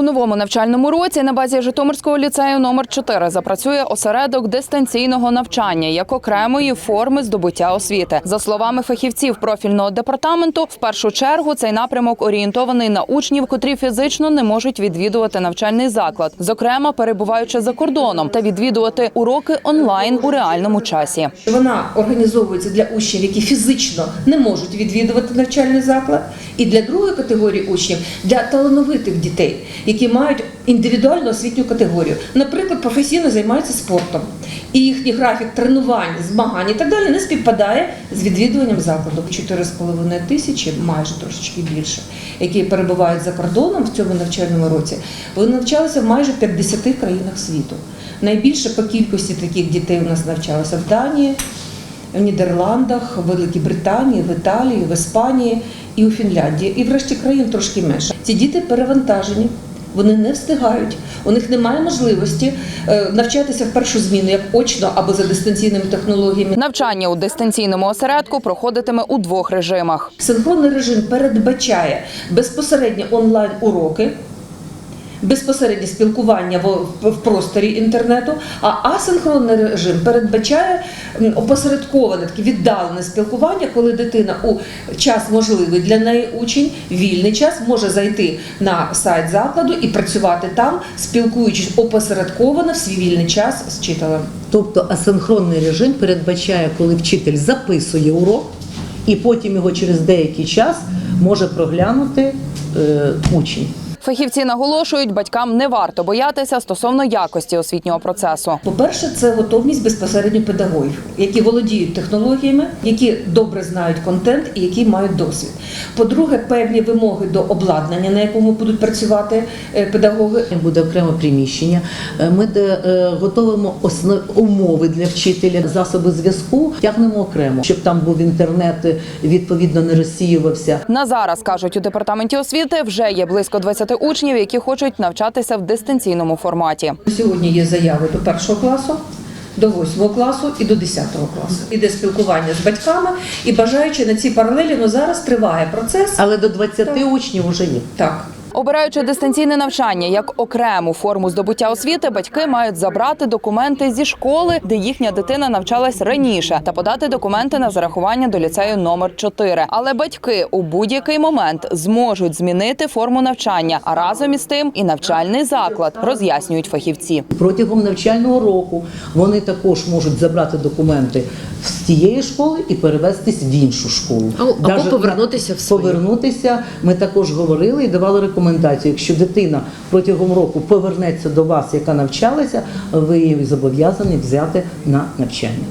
У новому навчальному році на базі Житомирського ліцею номер 4 запрацює осередок дистанційного навчання як окремої форми здобуття освіти. За словами фахівців профільного департаменту, в першу чергу цей напрямок орієнтований на учнів, котрі фізично не можуть відвідувати навчальний заклад, зокрема перебуваючи за кордоном, та відвідувати уроки онлайн у реальному часі. Вона організовується для учнів, які фізично не можуть відвідувати навчальний заклад, і для другої категорії учнів для талановитих дітей, які мають індивідуальну освітню категорію, наприклад, професійно займаються спортом, і їхній графік тренувань, змагань і так далі не співпадає з відвідуванням закладу. 4,5 тисячі, майже трошечки більше, які перебувають за кордоном в цьому навчальному році. Вони навчалися в майже 50 країнах світу. Найбільше по кількості таких дітей у нас навчалося в Данії, в Нідерландах, в Великій Британії, в Італії, в Іспанії і у Фінляндії. І врешті країн трошки менше. Ці діти перевантажені. Вони не встигають, у них немає можливості е, навчатися в першу зміну як очно або за дистанційними технологіями. Навчання у дистанційному осередку проходитиме у двох режимах. Синхронний режим передбачає безпосередньо онлайн уроки. Безпосереднє спілкування в, просторі інтернету, а асинхронний режим передбачає опосередковане таке віддалене спілкування, коли дитина у час можливий для неї учень, вільний час може зайти на сайт закладу і працювати там, спілкуючись опосередковано в свій вільний час з вчителем. Тобто асинхронний режим передбачає, коли вчитель записує урок, і потім його через деякий час може проглянути е, учень. Фахівці наголошують, батькам не варто боятися стосовно якості освітнього процесу. По-перше, це готовність безпосередньо педагогів, які володіють технологіями, які добре знають контент і які мають досвід. По-друге, певні вимоги до обладнання, на якому будуть працювати е, педагоги. Буде окреме приміщення. Е, Ми е, готовимо основ умови для вчителя, засоби зв'язку тягнемо окремо, щоб там був інтернет, відповідно не розсіювався. На зараз кажуть у департаменті освіти вже є близько 20 учнів, які хочуть навчатися в дистанційному форматі. Сьогодні є заяви до першого класу. До восьмого класу і до 10 класу іде спілкування з батьками і бажаючи на ці паралелі, ну зараз триває процес. Але до 20 учнів вже є. Так, Обираючи дистанційне навчання як окрему форму здобуття освіти, батьки мають забрати документи зі школи, де їхня дитина навчалась раніше, та подати документи на зарахування до ліцею номер 4. Але батьки у будь-який момент зможуть змінити форму навчання, а разом із тим і навчальний заклад, роз'яснюють фахівці. Протягом навчального року вони також можуть забрати документи з тієї школи і перевестись в іншу школу. Або- Даже повернутися в свою. Повернутися. Ми також говорили і давали рекомендацію. Якщо дитина протягом року повернеться до вас, яка навчалася, ви її зобов'язані взяти на навчання.